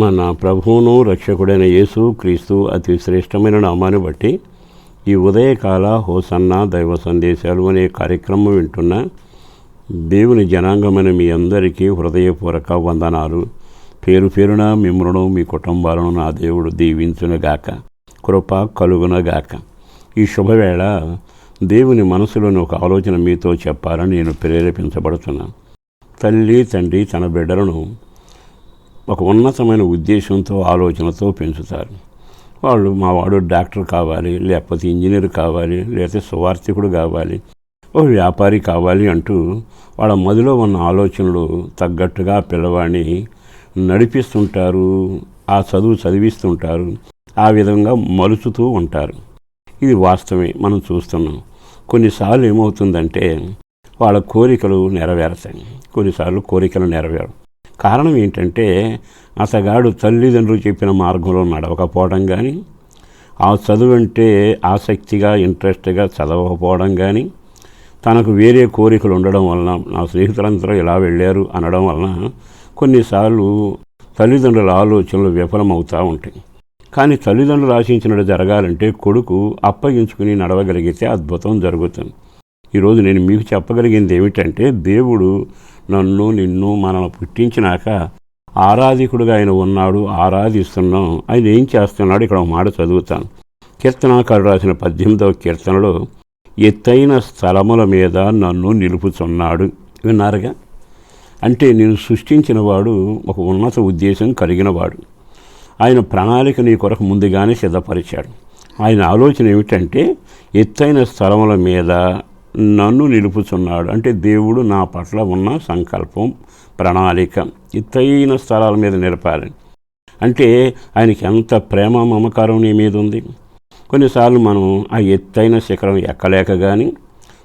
మన ప్రభువును రక్షకుడైన యేసు క్రీస్తు అతి శ్రేష్టమైన నామాన్ని బట్టి ఈ ఉదయకాల హోసన్న దైవ సందేశాలు అనే కార్యక్రమం వింటున్న దేవుని జనాంగమైన మీ అందరికీ హృదయపూర్వక వందనాలు. పేరు పేరున మిమ్మలను మీ కుటుంబాలను నా దేవుడు దీవించునుగాక. కృప కలుగునగాక. ఈ శుభవేళ దేవుని మనసులోని ఒక ఆలోచన మీతో చెప్పాలని నేను ప్రేరేపించబడుతున్నాను తల్లి తండ్రి తన బిడ్డలను ఒక ఉన్నతమైన ఉద్దేశంతో ఆలోచనతో పెంచుతారు. వాళ్ళు మా వాడు డాక్టర్ కావాలి లేకపోతే ఇంజనీర్ కావాలి లేకపోతే సువార్థికుడు కావాలి ఒక వ్యాపారి కావాలి అంటూ వాళ్ళ మదిలో ఉన్న ఆలోచనలు తగ్గట్టుగా పిల్లవాడిని నడిపిస్తుంటారు ఆ చదువు చదివిస్తుంటారు ఆ విధంగా మలుచుతూ ఉంటారు. ఇది వాస్తవమే మనం చూస్తున్నాం. కొన్నిసార్లు ఏమవుతుందంటే వాళ్ళ కోరికలు నెరవేరుతాయి. కొన్నిసార్లు కోరికలు నెరవేరు కారణం ఏంటంటే అతగాడు తల్లిదండ్రులు చెప్పిన మార్గంలో నడవకపోవడం కానీ ఆ చదువు అంటే ఆసక్తిగా ఇంట్రెస్ట్గా చదవకపోవడం కానీ తనకు వేరే కోరికలు ఉండడం వలన నా స్నేహితులందరూ ఇలా వెళ్ళారు అనడం వలన కొన్నిసార్లు తల్లిదండ్రుల ఆలోచనలు విఫలమవుతూ ఉంటాయి. కానీ తల్లిదండ్రులు ఆశించినట్టు జరగాలంటే కొడుకు అప్పగించుకుని నడవగలిగితే అద్భుతం జరుగుతుంది. ఈరోజు నేను మీకు చెప్పగలిగింది ఏమిటంటే దేవుడు నన్ను నిన్ను మనల్ని పుట్టించినాక ఆరాధికుడుగా ఆయన ఉన్నాడు ఆరాధిస్తున్నాం. ఆయన ఏం చేస్తున్నాడు? ఇక్కడ ఒక మాట చదువుతాను. కీర్తనాకారుడు రాసిన పద్దెనిమిదవ కీర్తనలో ఎత్తైన స్థలముల మీద నన్ను నిలుపుతున్నాడు విన్నారుగా? అంటే నేను సృష్టించిన వాడు ఒక ఉన్నత ఉద్దేశం కలిగినవాడు. ఆయన ప్రణాళిక నీ కొరకు ముందుగానే సిద్ధపరిచాడు. ఆయన ఆలోచన ఏమిటంటే ఎత్తైన స్థలముల మీద నన్ను నిలుపుచున్నాడు. అంటే దేవుడు నా పట్ల ఉన్న సంకల్పం ప్రణాళిక ఎత్తైన స్థలాల మీద నిలపాలి. అంటే ఆయనకి ఎంత ప్రేమ మమకారం నీ మీద ఉంది. కొన్నిసార్లు మనం ఆ ఎత్తైన శిఖరం ఎక్కలేక కానీ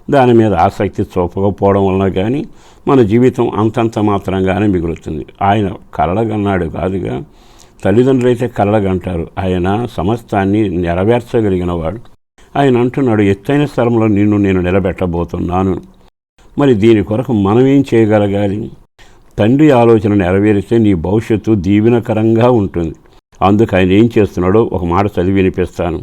దాని మీద ఆసక్తి చూపకపోవడం వలన కానీ మన జీవితం అంతంత మాత్రంగానే మిగులుతుంది. ఆయన కలగన్నాడు కాదుగా తల్లిదండ్రులు అయితే కలగంటారు ఆయన సమస్తాన్ని నెరవేర్చగలిగిన వాడు. ఆయన అంటున్నాడు ఎత్తైన స్థలంలో నిన్ను నేను నిలబెట్టబోతున్నాను. మరి దీని కొరకు మనం ఏం చేయగలగాలి? తండ్రి ఆలోచన నెరవేరిస్తే నీ భవిష్యత్తు దీవెనకరంగా ఉంటుంది. అందుకు ఆయన ఏం చేస్తున్నాడో ఒక మాట చదివి వినిపిస్తాను.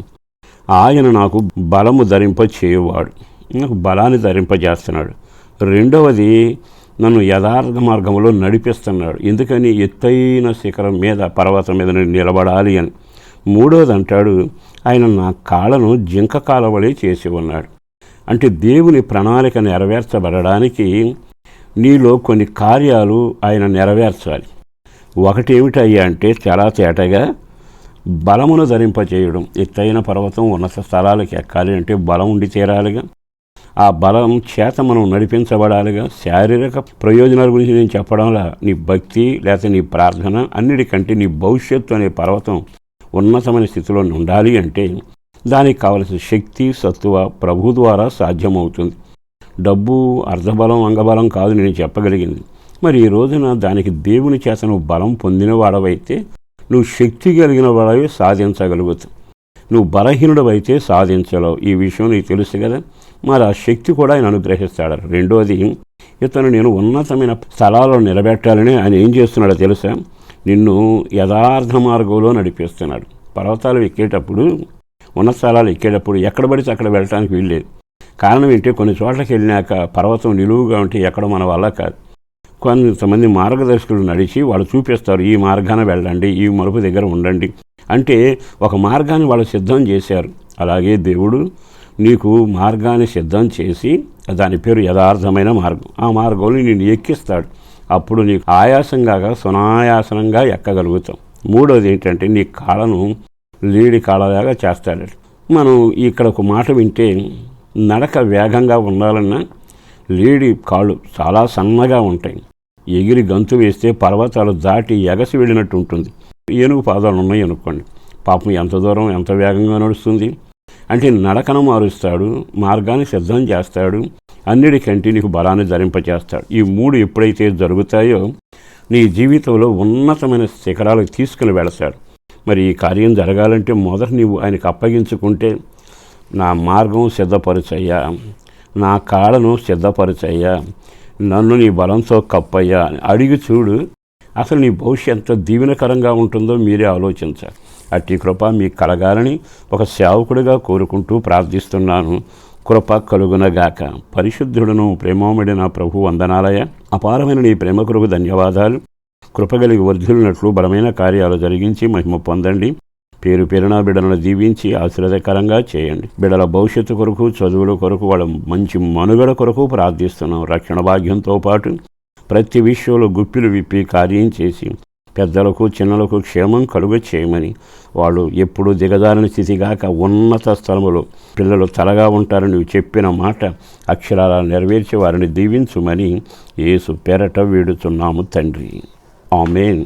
ఆయన నాకు బలము ధరింప చేయువాడు నాకు బలాన్ని ధరింపజేస్తున్నాడు. రెండవది నన్ను యథార్థ మార్గంలో నడిపిస్తున్నాడు. ఎందుకని? ఎత్తైన శిఖరం మీద పర్వతం మీద నేను నిలబడాలి అని. మూడవది అంటాడు ఆయన నా కాళ్ళను జింక కాలవలే చేసి ఉన్నాడు. అంటే దేవుని ప్రణాళిక నెరవేర్చబడడానికి నీలో కొన్ని కార్యాలు ఆయన నెరవేర్చాలి. ఒకటేమిటయ్యా అంటే చాలా తేటగా బలమును ధరింపచేయడం ఎత్తైన పర్వతం ఉన్నత స్థలాలకు ఎక్కాలి అంటే బలం ఉండి తీరాలిగా ఆ బలం చేత మనం నడిపించబడాలిగా. శారీరక ప్రయోజనాల గురించి నేను చెప్పడంలా నీ భక్తి లేకపోతే నీ ప్రార్థన అన్నిటికంటే నీ భవిష్యత్తు అనే పర్వతం ఉన్నతమైన స్థితిలో ఉండాలి అంటే దానికి కావలసిన శక్తి సత్తువ ప్రభు ద్వారా సాధ్యమవుతుంది. డబ్బు అర్ధబలం అంగబలం కాదు నేను చెప్పగలిగింది. మరి ఈ రోజున దానికి దేవుని చేత నువ్వు బలం పొందిన వాడవైతే నువ్వు శక్తి కలిగిన వాడవి సాధించగలుగుతావు. నువ్వు బలహీనుడవైతే సాధించలేవు. ఈ విషయం నీకు తెలుసు కదా. మరి ఆ శక్తి కూడా ఆయన అనుగ్రహిస్తాడు. రెండోది ఇతను నేను ఉన్నతమైన స్థలాల్లో నిలబెట్టాలని ఆయన ఏం చేస్తున్నాడో తెలుసా? నిన్ను యథార్థ మార్గంలో నడిపిస్తున్నాడు. పర్వతాలు ఎక్కేటప్పుడు ఉన్న స్థలాలు ఎక్కేటప్పుడు ఎక్కడ పడితే అక్కడ వెళ్ళటానికి వీల్లేదు. కారణం ఏంటి? కొన్ని చోట్లకి వెళ్ళినాక పర్వతం నిలువుగా ఉంటే ఎక్కడ మన వల్ల కాదు. కొంతమంది మార్గదర్శకులు నడిచి వాళ్ళు చూపిస్తారు ఈ మార్గాన వెళ్ళండి ఈ మలుపు దగ్గర ఉండండి. అంటే ఒక మార్గాన్ని వాళ్ళు సిద్ధం చేశారు. అలాగే దేవుడు నీకు మార్గాన్ని సిద్ధం చేసి దాని పేరు యథార్థమైన మార్గం. ఆ మార్గంలో నేను ఎక్కిస్తాడు. అప్పుడు నీకు ఆయాసంగా సునాయాసనంగా ఎక్కగలుగుతాం. మూడోది ఏంటంటే నీ కాళ్ళను లేడి కాళ్ళలాగా చేస్తాడు. మనం ఇక్కడ ఒక మాట వింటే నడక వేగంగా ఉండాలన్నా లేడి కాళ్ళు చాలా సన్నగా ఉంటాయి. ఎగిరి గంతు వేస్తే పర్వతాలు దాటి ఎగసి వెళ్ళినట్టు ఉంటుంది. ఏనుగు పాదాలు ఉన్నాయి అనుకోండి. పాపం ఎంత దూరం ఎంత వేగంగా నడుస్తుంది? అంటే నడకను మారుస్తాడు మార్గాన్ని సిద్ధం చేస్తాడు అన్నిటికంటే నీకు బలాన్ని ధరింపచేస్తాడు. ఈ మూడు ఎప్పుడైతే జరుగుతాయో నీ జీవితంలో ఉన్నతమైన శిఖరాలకు తీసుకుని వెళతాడు మరి ఈ కార్యం జరగాలంటే మొదట నీవు ఆయనకు అప్పగించుకుంటే నా మార్గం సిద్ధపరచయ్యా. నా కాళ్ళను సిద్ధపరచయ్యా. నన్ను నీ బలంతో కప్పయ్యా. అని అడిగి చూడు అసలు నీ భవిష్యత్ ఎంత దీవెనకరంగా ఉంటుందో మీరే ఆలోచించాలి. అట్టి కృప మీకు కలగాలని ఒక సేవకుడిగా కోరుకుంటూ ప్రార్థిస్తున్నాను. కృప కలుగునగాక. పరిశుద్ధుడును ప్రేమోమడిన ప్రభు వందనాలయ. అపారమైన నీ ప్రేమ కొరకు ధన్యవాదాలు. కృపగలిగి వర్ధులున్నట్లు బలమైన కార్యాలు జరిగించి మహిమ పొందండి. పేరు పేరున బిడలను దీవించి ఆశీర్వదకరంగా చేయండి. బిడల భవిష్యత్తు కొరకు చదువుల కొరకు వాళ్ళ మంచి మనుగడ కొరకు ప్రార్థిస్తున్నాం. రక్షణ భాగ్యంతో పాటు ప్రతి విషయంలో గుప్పిలు విప్పి కార్యం చేసి పెద్దలకు చిన్నలకు క్షేమం కలుగ చేయమని వాళ్ళు ఎప్పుడు దిగదారిన స్థితిగాక ఉన్నత స్థలములో పిల్లలు తలగా ఉంటారని నువ్వు చెప్పిన మాట అక్షరాల నెరవేర్చి వారిని దీవించుమని యేసు పేరట వీడుతున్నాము తండ్రి. ఆమెన్.